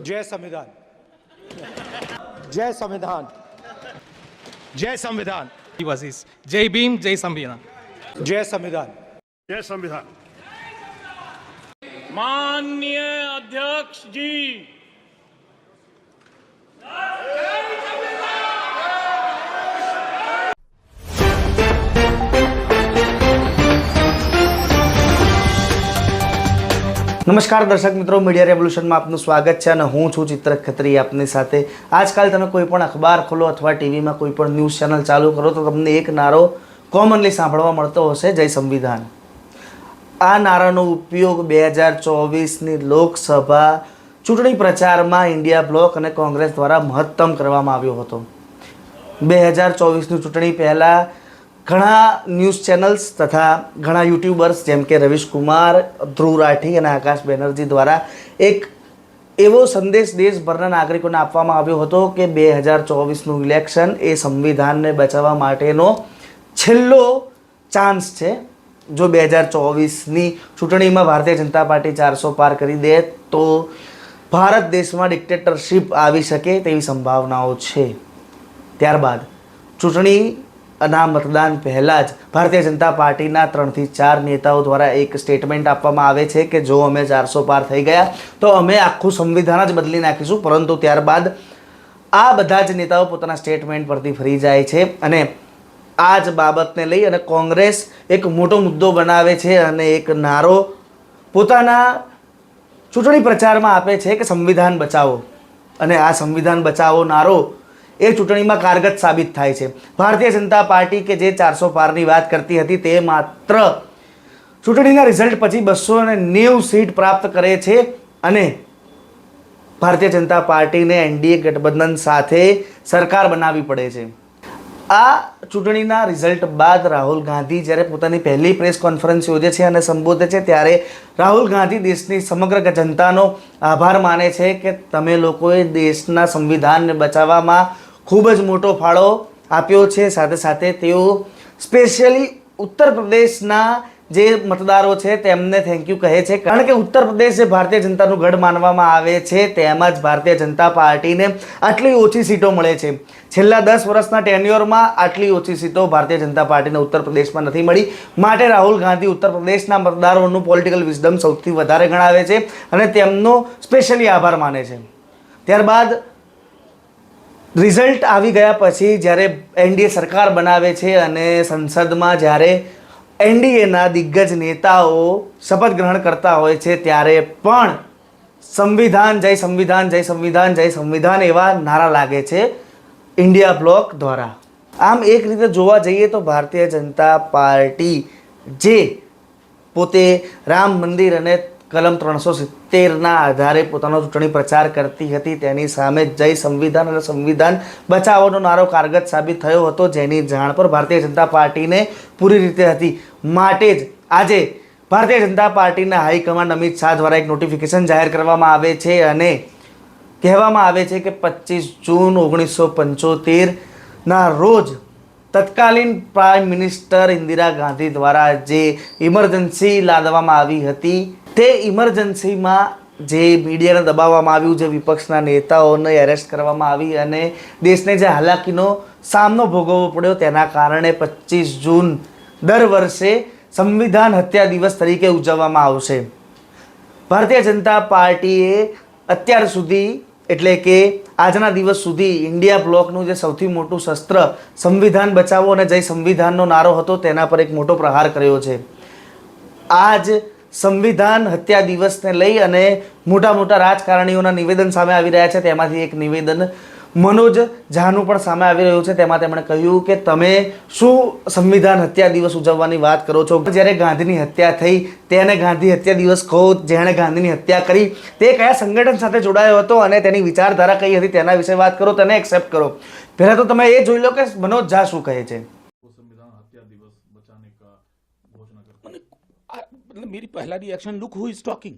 जय संविधान। जय संविधान। जय संविधान। जय भीम जय संविधान। जय संविधान। जय संविधान। माननीय अध्यक्ष जी નમસ્કાર દર્શક મિત્રો, મીડિયા રેવોલ્યુશનમાં આપનું સ્વાગત છે અને હું છું ચિત્ર ખત્રી આપની સાથે. આજકાલ તમે કોઈ પણ અખબાર ખોલો અથવા ટીવીમાં કોઈ પણ ન્યૂઝ ચેનલ ચાલુ કરો તો તમને એક નારો કોમનલી સાંભળવા મળતો હશે, જય સંવિધાન. આ નારાનો ઉપયોગ બે હજાર ચોવીસની લોકસભા ચૂંટણી પ્રચારમાં ઇન્ડિયા બ્લોક અને કોંગ્રેસ દ્વારા મહત્તમ કરવામાં આવ્યો હતો. બે હજાર ચોવીસની ચૂંટણી પહેલાં ઘણા ન્યૂઝ ચેનલ્સ તથા ઘણા યુટ્યુબર્સ, જેમ કે રવિશ કુમાર ધ્રુવ રાઠી અને આકાશ બેનર્જી દ્વારા એક એવો સંદેશ દેશભરના નાગરિકોને આપવામાં આવ્યો હતો કે બે હજાર ચોવીસનું ઇલેક્શન એ સંવિધાનને બચાવવા માટેનો છેલ્લો ચાન્સ છે. જો બે હજાર ચોવીસની ચૂંટણીમાં ભારતીય જનતા પાર્ટી ચારસો પાર કરી દે તો ભારત દેશમાં ડિક્ટેટરશીપ આવી શકે તેવી સંભાવનાઓ છે. ત્યારબાદ ચૂંટણી ના મતદાન પહેલાં જ ભારતીય જનતા પાર્ટીના ત્રણથી ચાર નેતાઓ દ્વારા એક સ્ટેટમેન્ટ આપવામાં આવે છે કે જો અમે ચારસો પાર થઈ ગયા, તો અમે આખું સંવિધાન જ બદલી નાખીશું. પરંતુ ત્યારબાદ આ બધા જ નેતાઓ પોતાના સ્ટેટમેન્ટ પરથી ફરી જાય છે અને આ જ બાબતને લઈ અને કોંગ્રેસ એક મોટો મુદ્દો બનાવે છે અને એક નારો પોતાના ચૂંટણી પ્રચારમાં આપે છે કે સંવિધાન બચાવો. અને આ સંવિધાન બચાવો નારો એ ચૂંટણીમાં કારગત સાબિત થાય છે. ભારતીય જનતા પાર્ટી કે જે ચારસો પારની વાત કરતી હતી તે માત્ર ચૂંટણીના રિઝલ્ટ પછી બસો અને નેવું સીટ પ્રાપ્ત કરે છે અને ભારતીય જનતા પાર્ટીને એનડીએ ગઠબંધન સાથે સરકાર બનાવવી પડે છે. આ ચૂંટણીના રિઝલ્ટ બાદ રાહુલ ગાંધી જ્યારે પોતાની પહેલી પ્રેસ કોન્ફરન્સ યોજે છે અને સંબોધે છે ત્યારે રાહુલ ગાંધી દેશની સમગ્ર જનતાનો આભાર માને છે કે તમે લોકોએ દેશના સંવિધાનને બચાવવામાં ખૂબ જ મોટો ફાળો આપ્યો છે. સાથે સાથે તેઓ સ્પેશિયલી ઉત્તર પ્રદેશના જે મતદારો છે તેમને થેન્ક યુ કહે છે. કારણ કે ઉત્તર પ્રદેશ જે ભારતીય જનતાનું ગઢ માનવામાં આવે છે તેમાં જ ભારતીય જનતા પાર્ટીને આટલી ઓછી સીટો મળે છે. છેલ્લા દસ વર્ષના ટેન્યુઅરમાં આટલી ઓછી સીટો ભારતીય જનતા પાર્ટીને ઉત્તર પ્રદેશમાં નથી મળી. માટે રાહુલ ગાંધી ઉત્તર પ્રદેશના મતદારોનું પોલિટિકલ વિઝડમ સૌથી વધારે ગણાવે છે અને તેમનો સ્પેશિયલી આભાર માને છે. ત્યારબાદ રિઝલ્ટ આવી ગયા પછી જ્યારે એનડીએ સરકાર બનાવે છે અને સંસદમાં જ્યારે એનડીએના દિગ્ગજ નેતાઓ શપથ ગ્રહણ કરતા હોય છે, ત્યારે પણ સંવિધાન, જય સંવિધાન જય સંવિધાન જય સંવિધાન એવા નારા લાગે છે ઇન્ડિયા બ્લોક દ્વારા. આમ એક રીતે જોવા જઈએ તો ભારતીય જનતા પાર્ટી જે પોતે રામ મંદિર અને કલમ ત્રણસો સિત્તેરના આધારે પોતાનો ચૂંટણી પ્રચાર કરતી હતી. તેની સામે જય સંવિધાન અને સંવિધાન બચાવવાનો નારો કારગત સાબિત થયો હતો, જેની જાણ પર ભારતીય જનતા પાર્ટીને પૂરી રીતે હતી. માટે જ આજે ભારતીય જનતા પાર્ટીના હાઈકમાન્ડ અમિત શાહ દ્વારા એક નોટિફિકેશન જાહેર કરવામાં આવે છે અને કહેવામાં આવે છે કે પચીસ જૂન ઓગણીસો પંચોતેરના રોજ તત્કાલીન પ્રાઇમ મિનિસ્ટર ઇન્દિરા ગાંધી દ્વારા જે ઇમરજન્સી લાદવામાં આવી હતી તે ઇમરજન્સીમાં જે મીડિયાને દબાવવામાં આવ્યું, જે વિપક્ષના નેતાઓને એરેસ્ટ કરવામાં આવી અને દેશને જે હાલાકીનો સામનો ભોગવવો પડ્યો તેના કારણે પચીસ જૂન દર વર્ષે સંવિધાન હત્યા દિવસ તરીકે ઉજવવામાં આવશે. ભારતીય જનતા પાર્ટીએ અત્યાર સુધી, એટલે કે આજના દિવસ સુધી ઇન્ડિયા બ્લોકનું જે સૌથી મોટું શસ્ત્ર સંવિધાન બચાવો અને જય સંવિધાનનો નારો હતો તેના પર એક મોટો પ્રહાર કર્યો છે. આજ સંવિધાન હત્યા દિવસને લઈ અને મોટા મોટા રાજકારણીઓના નિવેદન સામે આવી રહ્યા છે. તેમાંથી એક નિવેદન મનોજ ઝાનું પણ સામે આવી રહ્યું છે. તેમાં તેમણે કહ્યું કે તમે શું સંવિધાન હત્યા દિવસ ઉજવવાની વાત કરો છો? જ્યારે ગાંધીની હત્યા થઈ, તેને ગાંધી હત્યા દિવસ કહો, જેણે ગાંધીની હત્યા કરી, તે કયા સંગઠન સાથે જોડાયો હતો અને તેની વિચારધારા કઈ હતી તેના વિશે વાત કરો, તેને એક્સેપ્ટ કરો. પહેલાં તો તમે એ જોઈ લો કે મનોજ ઝા શું કહે છે. मतलब मेरी पहला reaction look who is talking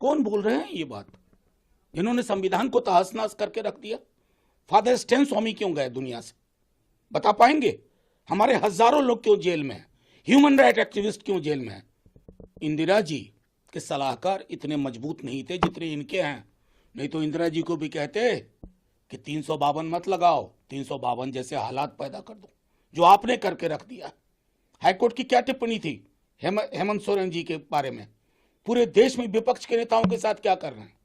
कौन बोल रहे हैं ये बात? इन्होंने संविधान को तहस नहस करके रख दिया। फादर स्टेन स्वामी क्यों गए दुनिया से? बता पाएँगे? हमारे हज़ारों लोग क्यों जेल में हैं? ह्यूमन राइट एक्टिविस्ट क्यों जेल में हैं? इंदिरा जी के सलाहकार इतने मज़बूत नहीं थे जितने इनके हैं। नहीं तो इंदिरा जी को भी कहते कि तीन सौ बावन मत लगाओ, तीन सौ बावन जैसे हालात पैदा कर दो, जो आपने करके रख दिया। हाईकोर्ट की क्या टिप्पणी थी? हेम, हेमंत सोरेन जी के बारे में। पूरे देश में विपक्ष के नेताओं के साथ क्या कर रहे हैं?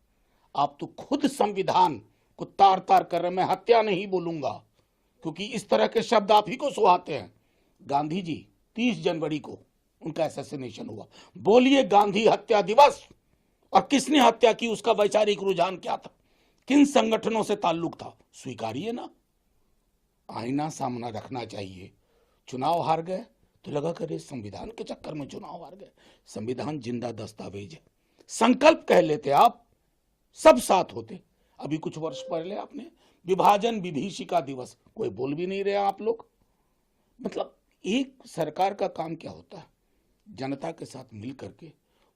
आप तो खुद संविधान को तार तार कर रहे हैं मैं हत्या नहीं बोलूँगा। क्योंकि इस तरह के शब्द आप ही को सुहाते हैं। गांधी जी 30 जनवरी को उनका असैसिनेशन हुआ। बोलिए गांधी हत्या दिवस और किसने हत्या की उसका वैचारिक रुझान क्या था? किन संगठनों से ताल्लुक था? स्वीकारिए ना। आईना सामना रखना चाहिए। चुनाव हार गए। तो लगा करे संविधान के चक्कर में चुनाव हार गए। संविधान ज़िंदा दस्तावेज़ है। संकल्प कह लेते आप, सब साथ होते। अभी कुछ वर्ष पहले आपने विभाजन विभीषिका दिवस, कोई बोल भी नहीं रहे आप लोग। मतलब एक सरकार का काम क्या होता है? जनता के साथ मिल करके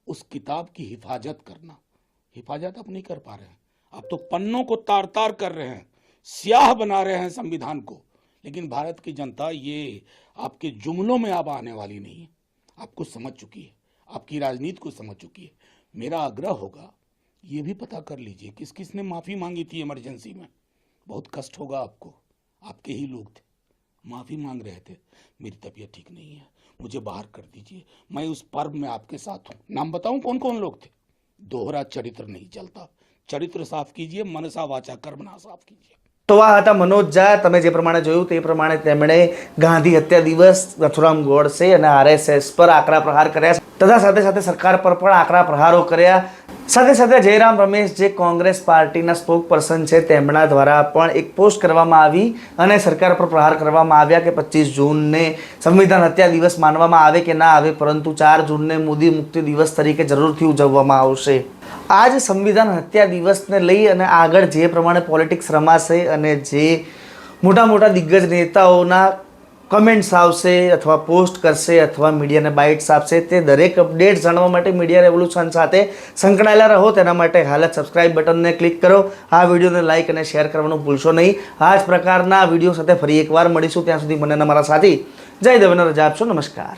उस किताब की हिफाजत करना। हिफाजत आप नहीं कर पा रहे हैं। आप तो पन्नों को तार तार कर रहे हैं। स्याह बना रहे हैं संविधान को। लेकिन भारत की जनता ये आपके जुमलों में अब आने वाली नहीं है। आपको समझ चुकी है। आपकी राजनीति को समझ चुकी है। मेरा आग्रह होगा, ये भी पता कर लीजिए किस किस ने माफ़ी मांगी थी इमरजेंसी में। बहुत कष्ट होगा आपको। आपके ही लोग थे। माफ़ी मांग रहे थे। मेरी तबीयत ठीक नहीं है। मुझे बाहर कर दीजिए। मैं उस पर्व में आपके साथ हूँ। नाम बताऊँ कौन कौन लोग थे? दोहरा चरित्र नहीं चलता। चरित्र साफ़ कीजिए, मनसा वाचा कर्मना साफ़ कीजिए। તો આ હતા મનોજ ઝા. તમે જે પ્રમાણે જોયું તે પ્રમાણે તેમણે ગાંધી હત્યા દિવસ રથુરામ ગોડસે અને આરએસએસ પર આકરા પ્રહાર કર્યા તથા સાથે સાથે સરકાર પર પણ આકરા પ્રહારો કર્યા. સાથે સાથે જયરામ રમેશ, જે કોંગ્રેસ પાર્ટીના સ્પોક પર્સન છે, તેમના દ્વારા પણ એક પોસ્ટ કરવામાં આવી અને સરકાર પર પ્રહાર કરવામાં આવ્યા કે પચીસ જૂનને સંવિધાન હત્યા દિવસ માનવામાં આવે કે ના આવે, પરંતુ ચાર જૂનને મોદી મુક્તિ દિવસ તરીકે જરૂરથી ઉજવવામાં આવશે. આ જ સંવિધાન હત્યા દિવસને લઈ અને આગળ જે પ્રમાણે પોલિટિક્સ રમાશે અને જે મોટા મોટા દિગ્ગજ નેતાઓના કમેન્ટ્સ આવશે અથવા પોસ્ટ કરશે અથવા મીડિયાને બાઇટ્સ આપશે, તે દરેક અપડેટ જાણવા માટે મીડિયા રેવોલ્યુશન સાથે સંકળાયેલા રહો. તેના માટે હાલ જ સબસ્ક્રાઇબ બટનને ક્લિક કરો. આ વિડીયોને લાઇક અને શેર કરવાનું ભૂલશો નહીં. આ જ પ્રકારના વીડિયો સાથે ફરી એકવાર મળીશું. ત્યાં સુધી મને અને મારા સાથી, જય દેવેન્દ્ર રજા આપશો. નમસ્કાર.